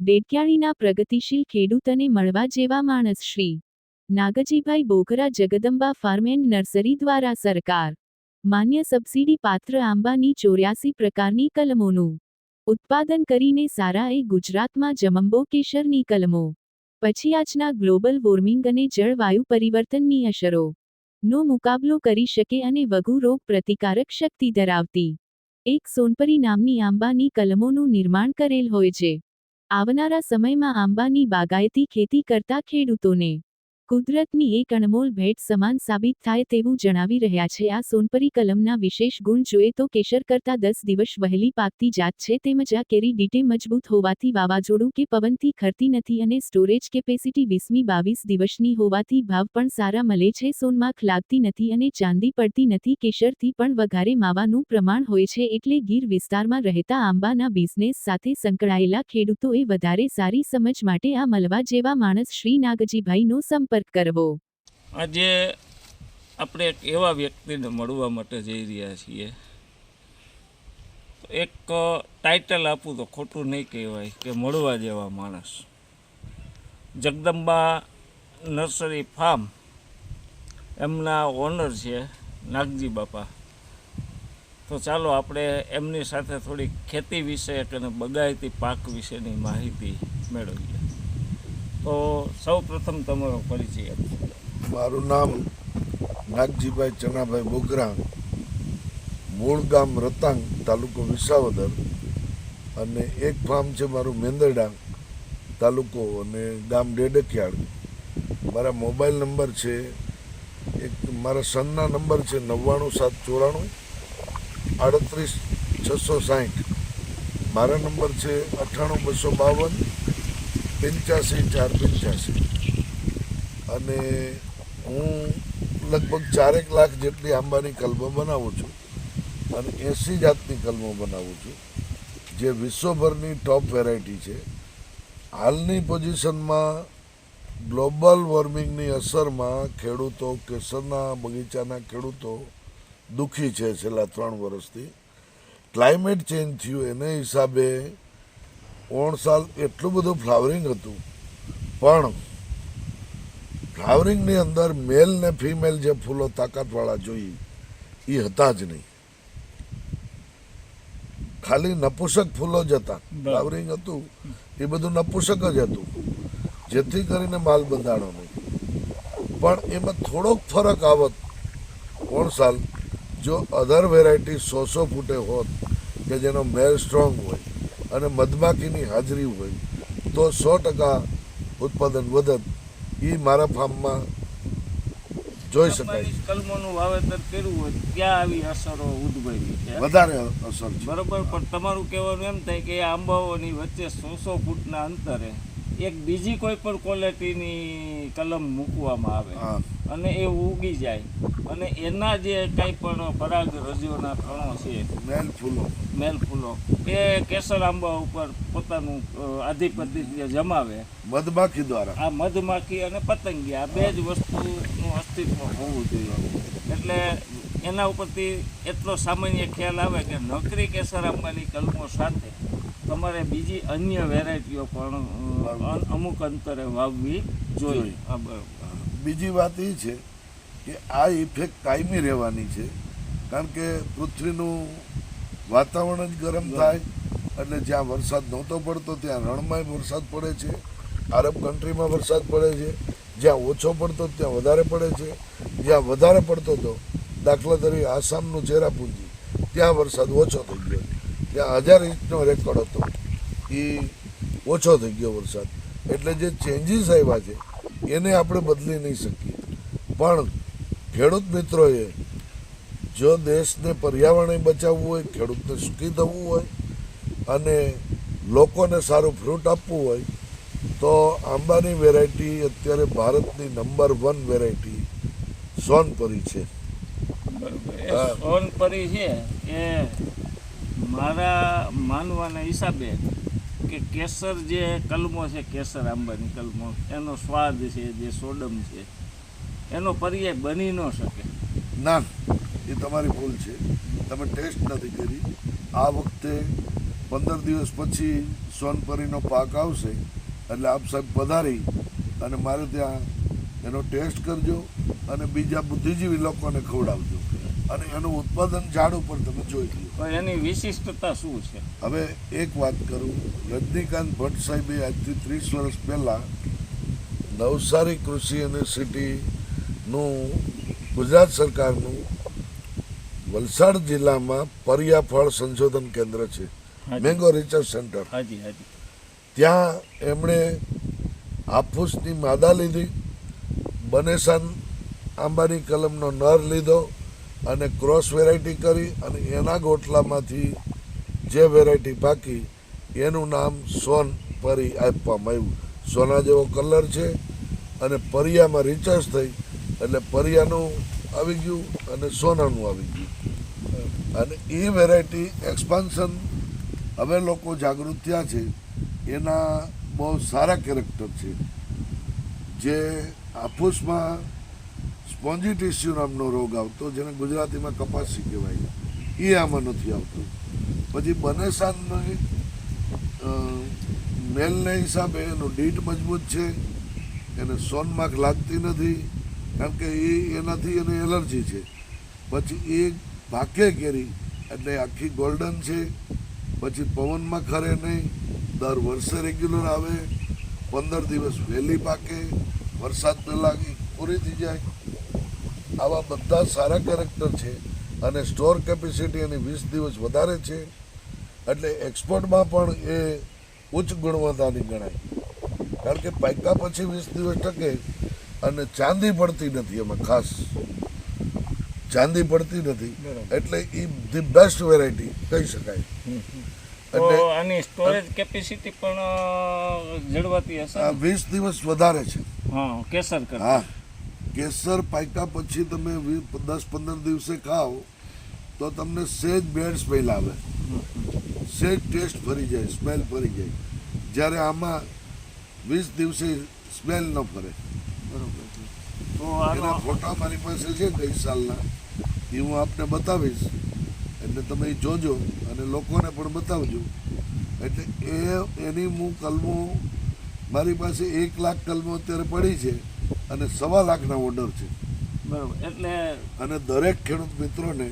દેડક્યાળીના પ્રગતિશીલ ખેડૂતને મળવા જેવા માણસ Shri Nagjibhai Bogra Jagdamba farm and nursery દ્વારા સરકાર. માન્ય સબસિડી પાત્ર આંબાની ચોર્યાસી પ્રકારની કલમોનું ઉત્પાદન કરીને સારાએ ગુજરાતમાં જમંબો કેશરની કલમો. પછી આજના ગ્લોબલ વોર્મિંગ અને જળવાયુ પરિવર્તનની અસરો નો મુકાબલો કરી શકે અને વધુ રોગ પ્રતિકારક શક્તિ ધરાવતી. એક સોનપરી નામની આંબાની કલમોનું નિર્માણ કરેલ હોય છે. આવનારા સમયમાં આંબાની બાગાયતી ખેતી કરતા ખેડૂતોને કુદરતની એક અણમોલ ભેટ સમાન સાબિત થાય તેવું જણાવી રહ્યા છે. આ સોનપરી કલમના વિશેષ ગુણ જોઈએ તો કેસર કરતાં દસ દિવસ વહેલી પાકતી જાત છે. તેમજ આ કેરી ડીટે મજબૂત હોવાથી વાવાઝોડું કે પવનથી ખરતી નથી અને સ્ટોરેજ કેપેસિટી વીસમી બાવીસ દિવસની હોવાથી ભાવ પણ સારા મળે છે. સોનમાખ લાગતી નથી અને ચાંદી પડતી નથી. કેસરથી પણ વઘારે માવાનું પ્રમાણ હોય છે એટલે ગીર વિસ્તારમાં રહેતા આંબાના બિઝનેસ સાથે સંકળાયેલા ખેડૂતોએ વધારે સારી સમજ માટે આ મળવા જેવા માણસ શ્રી નાગજીભાઈનો સંપર્ક કરવો. આજે આપણે એક એવા વ્યક્તિને મળવા માટે જઈ રહ્યા છીએ. એક ટાઇટલ આપું તો ખોટું નહીં કહેવાય કે મળવા જેવા માણસ. જગદંબા નર્સરી ફાર્મ એમના ઓનર છે નાગજી બાપા. તો ચાલો આપણે એમની સાથે થોડી ખેતી વિશે અને બગાયતી પાક વિશેની માહિતી મેળવીએ. તો સૌ પ્રથમ તમારો પરિચય મારું નામ નાગજીભાઈ ચનાભાઈ બોગરા, મૂળ ગામ રતાંગ, તાલુકો વિસાવદર, અને એક ફાર્મ છે મારું મેંદરડા તાલુકો અને ગામ ડેડકિયાળ. મારા મોબાઈલ નંબર છે, એક મારા સનના નંબર છે નવ્વાણું સાત ચોરાણું આડત્રીસ છસો સાહીઠ. મારા નંબર છે અઠ્ઠાણું બસો બાવન પંચ્યાસી, ચાર પંચ્યાસી. અને હું લગભગ ચારેક લાખ જેટલી આંબાની કલમો બનાવું છું અને એંસી જાતની કલમો બનાવું છું. જે વિશ્વભરની ટોપ વેરાયટી છે. હાલની પોઝિશનમાં ગ્લોબલ વોર્મિંગની અસરમાં ખેડૂતો કેસરના બગીચાના ખેડૂતો દુઃખી છે છેલ્લા ત્રણ વર્ષથી. ક્લાઇમેટ ચેન્જ થયું, એને હિસાબે ઓણ સાલ એટલું બધું ફ્લાવરિંગ હતું. પણ ફ્લાવરિંગની અંદર મેલ ને ફિમેલ જે ફૂલો તાકાતવાળા જોઈએ એ હતા જ નહીં. ખાલી નપુસક ફૂલો જ હતા. ફ્લાવરિંગ હતું એ બધું નપુસક જ હતું જેથી કરીને માલ બંધાણો નહીં. પણ એમાં થોડોક ફરક આવત. કોણ સાલ જો અધર વેરાયટી સો સો ફૂટે હોત કે જેનો મેલ સ્ટ્રોંગ હોય અને મધમાખીની હાજરી હોય તો સો ટકા ઉત્પાદન વધત. એ મારા ફાર્મમાં જોઈ શકાય. કલમોનું વાવેતર કર્યું હોય ત્યાં આવી અસરો ઉદ્ભવી છે. વધારે અસર બરોબર પણ તમારું કહેવાનું એમ થાય કે આંબાઓની વચ્ચે સો સો ફૂટના અંતરે એક બીજી કોઈ પણ ક્વોલિટીની કલમ મૂકવામાં આવે અને એ ઉગી જાય. અને એના જે કાંઈ પણ પરાગ રજીઓના કણો છે મેલ ફૂલો. મેલ ફૂલો એ કેસર આંબા ઉપર પોતાનું આધિપત્ય જમાવે. મધમાખી દ્વારા. આ મધમાખી અને પતંગિયા આ બે જ વસ્તુનું અસ્તિત્વ હોવું જોઈએ. એટલે એના ઉપરથી એટલો સામાન્ય ખ્યાલ આવે કે નકરી કેસર આંબાની કલમો સાથે તમારે બીજી અન્ય વેરાયટીઓ પણ અમુક અંતરે વાવવી જોઈએ. બીજી વાત એ છે કે આ ઇફેક્ટ કાયમી રહેવાની છે. કારણ કે પૃથ્વીનું વાતાવરણ જ ગરમ થાય એટલે જ્યાં વરસાદ નહોતો પડતો ત્યાં રણમાં વરસાદ પડે છે. આરબ કન્ટ્રીમાં વરસાદ પડે છે. જ્યાં ઓછો પડતો ત્યાં વધારે પડે છે. જ્યાં વધારે પડતો હતો દાખલા તરીકે આસામનું ચેરાપુંજી ત્યાં વરસાદ ઓછો થઈ ગયો. ત્યાં હજાર ઇંચનો રેકોર્ડ હતો. એ ઓછો થઈ ગયો વરસાદ. એટલે જે ચેન્જીસ આવ્યા છે, એને આપણે બદલી નહીં શકીએ. પણ ખેડૂત મિત્રોએ, જો દેશને પર્યાવરણ બચાવવું હોય, ખેડૂતને સુખી થવું હોય, અને લોકોને સારું ફ્રૂટ આપવું હોય, તો આંબાની વેરાયટી અત્યારે ભારતની નંબર વન વેરાયટી સોનપરી છે. સોનપરી છે, એ મારા માનવાના હિસાબે કે કેસર જે કલમો છે, કેસર આંબાની કલમો, એનો સ્વાદ છે, જે સોડમ છે, એનો પર્યાય બની ન શકે. ના, એ તમારી ભૂલ છે. તમે ટેસ્ટ નથી કરી. આ વખતે પંદર દિવસ પછી સોનપરીનો પાક આવશે, એટલે આપ સાહેબ પધારી અને મારે ત્યાં એનો ટેસ્ટ કરજો અને બીજા બુદ્ધિજીવી લોકોને ખવડાવજો. અને એનું ઉત્પાદન ઝાડ ઉપર તમે જોઈ લો. પણ એની વિશિષ્ટતા શું છે? હવે એક વાત કરું. રજનીકાંત ભટ્ટ સાહેબે આજથી ત્રીસ વર્ષ પહેલાં નવસારી કૃષિ યુનિવર્સિટીનું ગુજરાત સરકારનું વલસાડ જિલ્લામાં પરિયાફળ સંશોધન કેન્દ્ર છે. Mango research centre. ત્યાં એમણે હાફૂસની માદા લીધી બનેસાન આંબાની કલમનો નર લીધો અને ક્રોસ વેરાયટી કરી અને એના ગોટલામાંથી જે વેરાયટી પાકી, એનું નામ સોન પરી આપવામાં આવ્યું. સોના જેવો કલર છે અને પરિયામાં રિચાર્જ થઈ, એટલે પરિયાનું આવી ગયું અને સોનાનું આવી ગયું. અને એ વેરાયટી એક્સપાન્શન હવે લોકો જાગૃત થયા છે, એના બહુ સારા કેરેક્ટર છે. જે હાફૂસમાં સ્પોન્જી નામનો રોગ આવતો જેને ગુજરાતીમાં કપાસી કહેવાય. એ આમાં નથી આવતો. પછી બનેસાનની અ, મેલને હિસાબે એનું ડીટ મજબૂત છે. એને સોનમાર્ક લાગતી નથી કારણ કે એ એનાથી એને એલર્જી છે. પછી એ ભાકે કેરી એટલે આખી ગોલ્ડન છે. પછી પવનમાં ખરે નહીં દર વર્ષે રેગ્યુલર આવે પંદર દિવસ વહેલી પાકે વરસાદ પહેલાં પૂરી થઈ જાય. આવા બધા સારા કેરેક્ટર છે અને સ્ટોર કેપેસિટી એની વીસ દિવસ વધારે છે. એટલે એક્સપોર્ટમાં પણ એ ઉચ્ચ ગુણવત્તાની ગણાય. કારણ કે પાક્યા પછી વીસ દિવસ ટકે અને ચાંદી પડતી નથી એમાં ખાસ. ચાંદી પડતી નથી. એટલે એ ધી બેસ્ટ વેરાયટી કહી શકાય. આની સ્ટોરેજ કેપેસિટી પણ જળવાતી હશે આ વીસ દિવસ વધારે છે. હા કેસર હા. કેસર પાક્યા પછી તમે દસ પંદર દિવસે ખાઓ તો તમને સેજ બેડ સ્મેલ આવે. સેજ ટેસ્ટ ફરી જાય સ્મેલ ફરી જાય. જ્યારે આમાં વીસ દિવસે સ્મેલ ન ફરે. બરોબર એના ફોટા મારી પાસે છે ગઈ સાલના. એ હું આપને બતાવીશ. એટલે તમે એ જોજો અને લોકોને પણ બતાવજો. એટલે એ એની હું કલમો મારી પાસે એક લાખ કલમો અત્યારે પડી છે. અને સવા લાખના ઓર્ડર છે. બરાબર. એટલે અને દરેક ખેડૂત મિત્રોને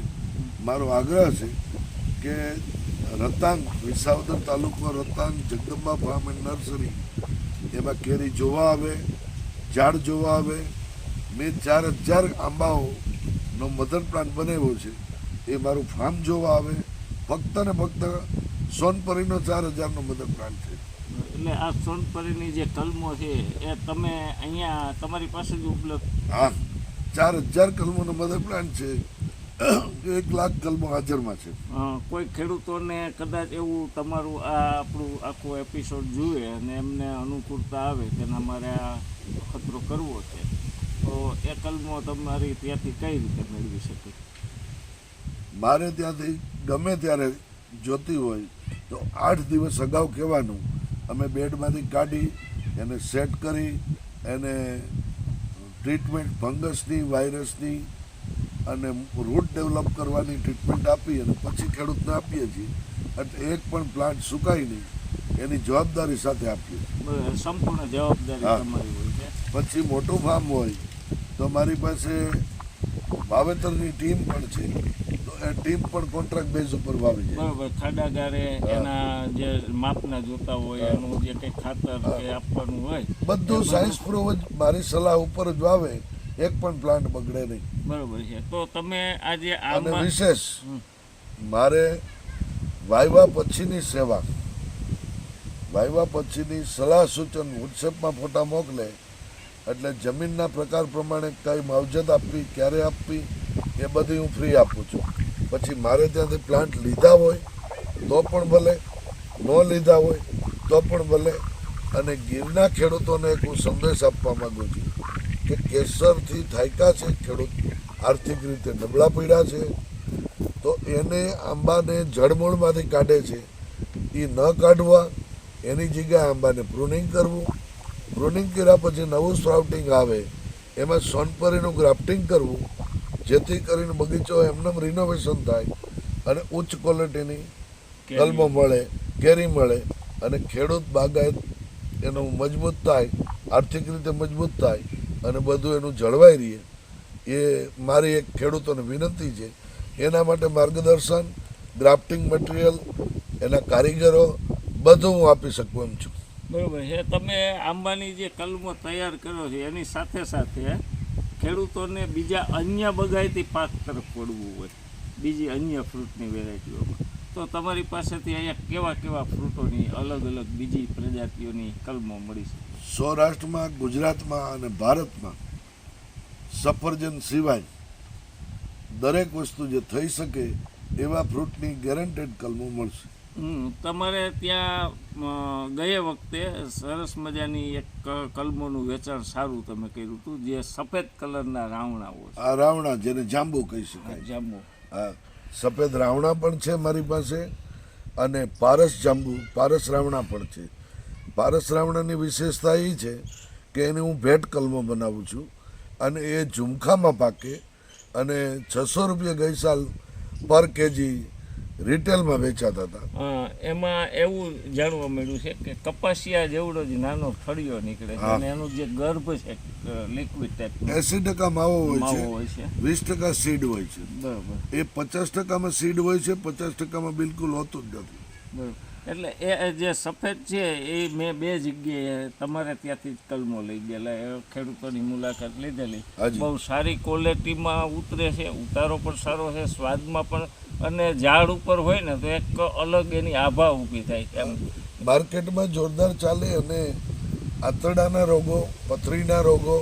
મારો આગ્રહ છે કે રતાંગ વિસાવદર તાલુકો Ratang Jagdamba farm and nursery એમાં કેરી જોવા આવે ઝાડ જોવા આવે. મેં ચાર હજાર આંબાઓનો મધર પ્લાન્ટ બનાવ્યો છે. એ મારું ફાર્મ જોવા આવે. ફક્ત ને ફક્ત સોનપરીનો ચાર હજારનો મધર પ્લાન્ટ છે. એટલે આ સોનપરીની જે કલમો છે એ તમે અહીંયા તમારી પાસે જ ઉપલબ્ધ? હા ચાર હજાર કલમોનો મધર પ્લાન્ટ છે. એક લાખ કલમો હાજરમાં છે. કોઈ ખેડૂતોને કદાચ એવું તમારું આ આપણું આખું એપિસોડ જુએ અને એમને અનુકૂળતા આવે કે ના મારે આ ખતરો કરવો છે. તો એ કલમો તમારી ત્યાંથી કઈ રીતે મેળવી શકે? મારે ત્યાંથી ગમે ત્યારે જોતી હોય તો આઠ દિવસ અગાઉ કહેવાનું અમે બેડમાંથી કાઢી એને સેટ કરી એને ટ્રીટમેન્ટ ફંગસની વાયરસની અને રૂટ ડેવલપ કરવાની ટ્રીટમેન્ટ આપી અને પછી ખેડૂતને આપીએ છીએ. એટલે એક પણ પ્લાન્ટ સુકાય નહીં. એની જવાબદારી સાથે આપીએ સંપૂર્ણ જવાબદારી હોય પછી મોટું ફાર્મ હોય તો મારી પાસે વાવેતરની ટીમ પણ છે. ટીમ પણ કોન્ટ્રાક્ટ બેઝ ઉપર વાવી જાય બરોબર ખાડાગારે હા. એના જે માપના જોતા હોય એનું જે કંઈ ખાતર કે આપવાનું હોય બધું સાયન્સ પ્રૂવ જ મારી સલાહ ઉપર જ વાવે એક પણ પ્લાન્ટ બગડે નહીં. બરોબર છે. તો તમે આજે આને આમાં વિશેષ મારે વાયવા પછીની સેવા વાયવા પછીની સલાહ સૂચન વોટ્સએપમાં ફોટા મોકલે એટલે જમીનના પ્રકાર પ્રમાણે કઈ માવજત આપવી ક્યારે આપવી એ બધી હું ફ્રી આપું છું. પછી મારે ત્યાંથી પ્લાન્ટ લીધા હોય, તો પણ ભલે, ન લીધા હોય, તો પણ ભલે. અને ગીરના ખેડૂતોને એક હું સંદેશ આપવા માંગુ છું કે કેસરથી થાયકા છે, ખેડૂત આર્થિક રીતે નબળા પડ્યા છે, તો એને આંબાને જળમૂળમાંથી કાઢે છે. એ ન કાઢવા, એની જગ્યાએ આંબાને પ્રુનિંગ કરવું. પ્રુનિંગ કર્યા પછી નવું સ્પ્રાઉટિંગ આવે, એમાં સોનપરીનું ગ્રાફ્ટિંગ કરવું. જેથી કરીને બગીચો એમનેમ રિનોવેશન થાય અને ઉચ્ચ ક્વોલિટીની. કલમો મળે કેરી મળે અને ખેડૂત બાગાયત એનું મજબૂત થાય આર્થિક રીતે મજબૂત થાય અને બધું એનું જળવાઈ રહે. એ મારી એક ખેડૂતોને વિનંતી છે. એના માટે માર્ગદર્શન ગ્રાફ્ટિંગ મટીરિયલ એના કારીગરો બધું હું આપી શકું એમ છું. બરોબર છે. તમે આંબાની જે કલમો તૈયાર કરો છો એની સાથે સાથે ખેડૂતોને બીજા અન્ય બગાયતી પાક તરફ વળવું હોય, બીજી અન્ય ફ્રૂટની વેરાયટીઓમાં તો તમારી પાસેથી અહીંયા કેવા કેવા ફ્રૂટોની અલગ અલગ બીજી પ્રજાતિઓની કલમો મળી શકે? સૌરાષ્ટ્રમાં, ગુજરાતમાં અને ભારતમાં સફરજન સિવાય દરેક વસ્તુ જે થઈ શકે એવા ફ્રૂટની ગેરંટેડ કલમો મળશે. તમારે ત્યાં ગયે વખતે સરસ મજાની એક કલમોનું વેચાણ સારું તમે કર્યું હતું જે સફેદ કલરના રાવણાઓ આ રાવણા જેને જાંબુ કહી શકાય. જાંબુ. હા સફેદ રાવણા પણ છે મારી પાસે અને પારસ જાંબુ પારસ રાવણા પણ છે. પારસ રાવણાની વિશેષતા એ છે કે એને હું ભેટ કલમો બનાવું છું અને એ ઝુમખામાં પાકે અને છસો રૂપિયા ગઈ સાલ પર કેજી રિટેલમાં વેચાતા હતા. એમાં એવું જાણવા મળ્યું છે કે કપાસિયા જેવડો જ નાનો ફળિયો નીકળે છે અને એનું જે ગર્ભ છે લિક્વિડ ટાઈપ એસી ટકા માવો હોય છે વીસ ટકા સીડ હોય છે. બરાબર. એ પચાસ ટકામાં સીડ હોય છે પચાસ ટકામાં બિલકુલ હોતું જ નથી. એટલે એ જે સફેદ છે એ મેં બે જગ્યાએ તમારે ત્યાંથી જ કલમો લઈ ગયેલા. એ ખેડૂતોની મુલાકાત લીધેલી. બહુ સારી ક્વોલિટીમાં ઉતરે છે ઉતારો પણ સારો છે સ્વાદમાં પણ અને ઝાડ ઉપર હોય ને તો એક અલગ એની આભા ઊભી થાય એમ. માર્કેટમાં જોરદાર ચાલે અને આંતરડાના રોગો પથરીના રોગો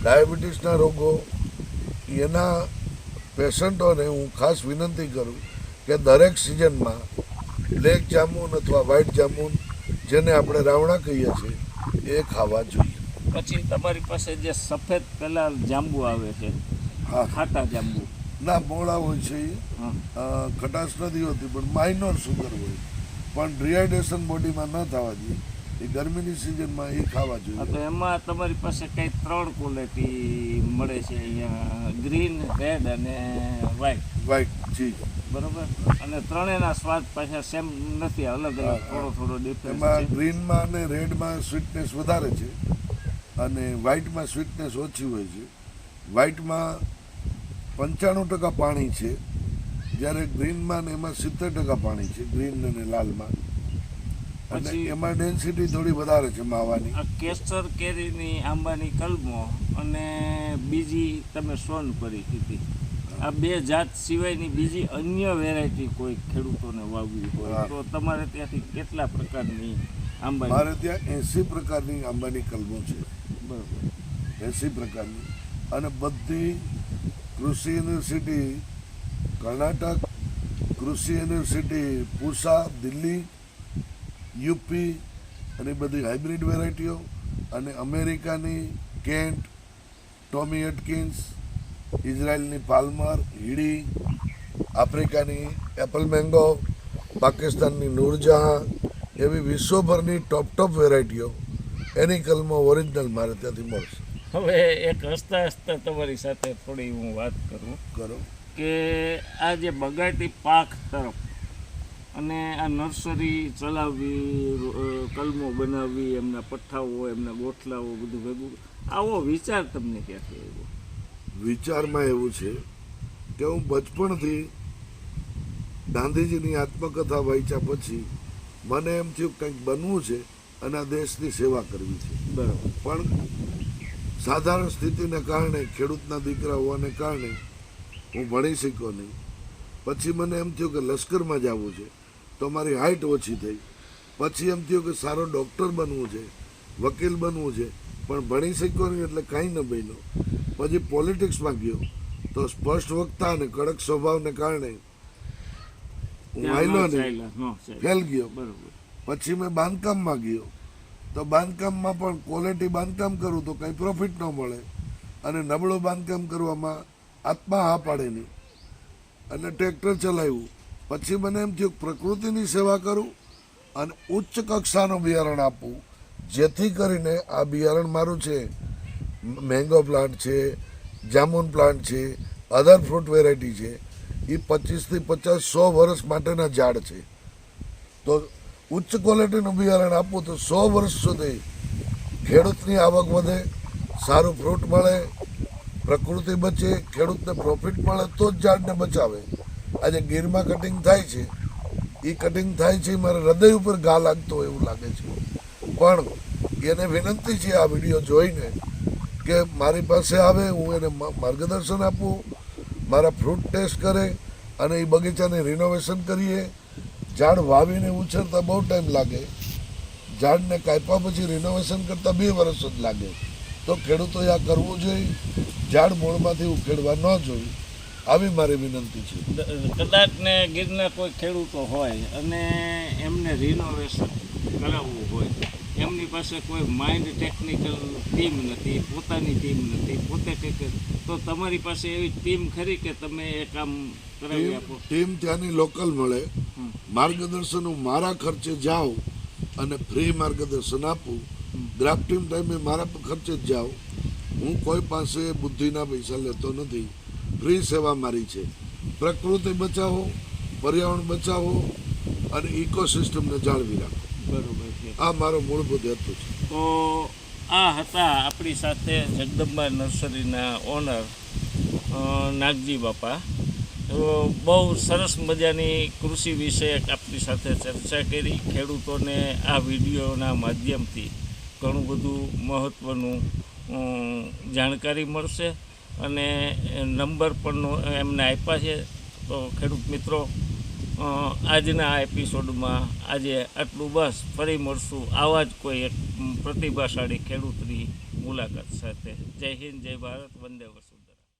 ડાયાબિટીસના રોગો એના પેશન્ટોને હું ખાસ વિનંતી કરું કે દરેક સિઝનમાં બ્લેક જામુન અથવા વ્હાઇટ જામુન જેને આપણે રાવણા કહીએ છીએ એ ખાવા જોઈએ. પછી તમારી પાસે જે સફેદ પેલા જાંબુ આવે છે ખાટા જાંબુ. ના મોડા હોય છે ખટાશ નથી હોતી પણ માઇનોર સુગર હોય. પણ ડિહાઇડ્રેશન બોડીમાં ન થવા જોઈએ એ ગરમીની સિઝનમાં એ ખાવા જોઈએ. તો એમાં તમારી પાસે કઈ ત્રણ ક્વોલિટી મળે છે? અહીંયા ગ્રીન રેડ અને વ્હાઈટ વ્હાઈટ જી. બરોબર? અને ત્રણેયના સ્વાદ પાછા સેમ નથી અલગ અલગ થોડો થોડો ડિફરન્સ એમાં ગ્રીનમાં અને રેડમાં સ્વીટનેસ વધારે છે. અને વ્હાઈટમાં સ્વીટનેસ ઓછી હોય છે. વ્હાઇટમાં પંચાણું ટકા પાણી છે. જ્યારે ગ્રીનમાં ને એમાં સિત્તેર ટકા પાણી છે ગ્રીન અને લાલમાં. અને એમાં ડેન્સિટી થોડી વધારે છે માવાની. આ કેસર કેરીની આંબાની કલમો અને બીજી તમે સોનપરી કીધી આ બે જાત સિવાયની બીજી અન્ય વેરાયટી કોઈ ખેડૂતોને વાવવી હોય તો તમારે ત્યાંથી કેટલા પ્રકારની આંબા મારે ત્યાં એંસી પ્રકારની આંબાની કલમો છે. બરાબર. એંસી પ્રકારની. અને બધી કૃષિ યુનિવર્સિટી, કર્ણાટક કૃષિ યુનિવર્સિટી, પૂસા, દિલ્હી, યુપી અને બધી હાઇબ્રિડ વેરાયટીઓ અને અમેરિકાની કેન્ટ, ટોમી એટકિન્સ, ઇઝરાયલની પાલ્મર, હીડી, આફ્રિકાની એપલ મેંગો, પાકિસ્તાનની નૂરજહાં એવી વિશ્વભરની ટોપ ટોપ વેરાયટીઓ એની કલમો ઓરિજિનલ મારે ત્યાંથી મળશે. હવે એક હસતા હસતા તમારી સાથે થોડી હું વાત કરું કરો. કે આ જે બગાયતી પાક તરફ અને આ નર્સરી ચલાવવી કલમો બનાવવી એમના પઠ્ઠાઓ એમના ગોઠલાઓ બધું ભેગું. આવો વિચાર તમને ક્યાંથી આવ્યો? વિચારમાં એવું છે કે હું બચપણથી ગાંધીજીની આત્મકથા વાંચ્યા પછી મને એમ થયું કંઈક બનવું છે અને આ દેશની સેવા કરવી છે. બરાબર. પણ સાધારણ સ્થિતિને કારણે ખેડૂતના દીકરા હોવાને કારણે હું ભણી શક્યો નહીં. પછી મને એમ થયું કે લશ્કરમાં જવું છે. તો મારી હાઇટ ઓછી થઈ. પછી એમ થયું કે સારો ડૉક્ટર બનવું છે વકીલ બનવું છે. પણ ભણી શક્યો નહીં એટલે કાંઈ ન બન્યો. પછી પોલિટિક્સમાં ગયો. તો સ્પષ્ટ વક્તા અને કડક સ્વભાવને કારણે હું ત્યાં નહીં. ફેલ ગયો. પછી મેં બાંધકામમાં ગયો. તો બાંધકામમાં પણ ક્વોલિટી બાંધકામ કરું તો કંઈ પ્રોફિટ ન મળે. અને નબળું બાંધકામ કરવામાં આત્મા હા પાડે નહીં. અને ટ્રેક્ટર ચલાવ્યું. પછી મને એમ થયું, પ્રકૃતિની સેવા કરું અને ઉચ્ચ કક્ષાનું બિયારણ આપવું જેથી કરીને આ બિયારણ મારું છે. મેંગો પ્લાન્ટ છે, જામુન પ્લાન્ટ છે અધર ફ્રૂટ વેરાયટી છે. એ પચીસથી પચાસ સો વર્ષ માટેના ઝાડ છે. તો ઉચ્ચ ક્વોલિટીનું બિયારણ આપવું તો સો વર્ષ સુધી ખેડૂતની આવક વધે, સારું ફ્રૂટ મળે, પ્રકૃતિ બચે, ખેડૂતને પ્રોફિટ મળે તો જ ઝાડને બચાવે. આજે ગીરમાં કટિંગ થાય છે. એ કટિંગ થાય છે, મારે હૃદય ઉપર ઘા લાગતો હોય એવું લાગે છે. પણ એને વિનંતી છે આ વીડિયો જોઈને કે મારી પાસે આવે, હું એને માર્ગદર્શન આપું, મારા ફ્રૂટ ટેસ્ટ કરે અને એ બગીચાને રિનોવેશન કરીએ. ઝાડ વાવીને ઉછેરતા બહુ ટાઈમ લાગે. ઝાડને કાપ્યા પછી રિનોવેશન કરતાં બે વર્ષ જ લાગે. તો ખેડૂતોએ આ કરવું જોઈએ. ઝાડ મૂળમાંથી ઉખેડવા ન જોઈએ. આવી મારી વિનંતી છે. કદાચ ને ગીરના કોઈ ખેડૂતો હોય અને એમને રિનોવેશન કરાવવું હોય. એમની પાસે કોઈ માઇન્ડ ટેકનિકલ ટીમ નથી પોતાની ટીમ નથી પોતે તો તમારી પાસે એવી ટીમ ખરી કે તમે એ કામ કરાવી આપો? ટીમ ત્યાંની લોકલ મળે. માર્ગદર્શન હું મારા ખર્ચે જાઉં અને ફ્રી માર્ગદર્શન આપું. ગ્રાફ્ટિંગ ટાઈમે મારા ખર્ચે જ જાઉં હું કોઈ પાસે બુદ્ધિના પૈસા લેતો નથી. ફ્રી સેવા મારી છે. પ્રકૃતિ બચાવો પર્યાવરણ બચાવો અને ઇકોસિસ્ટમને જાળવી રાખો. બરોબર. આ મારો મૂળભૂત હેતુ. છે તો આ હતા આપણી સાથે જગદંબા નર્સરીના ઓનર નાગજી બાપા. તો બહુ સરસ મજાની કૃષિ વિશે આપણી સાથે ચર્ચા કરી. ખેડૂતોને આ વિડીયોના માધ્યમથી ઘણું બધું મહત્ત્વનું જાણકારી મળશે. અને નંબર પણ એમને આપ્યા છે. તો ખેડૂત મિત્રો આજના આ એપિસોડમાં આજે આટલું બસ, ફરી મળશું આવા જ કોઈ એક પ્રતિભાશાળી ખેડૂતની મુલાકાત સાથે. જય હિન્દ, જય ભારત, વંદે વર્ષ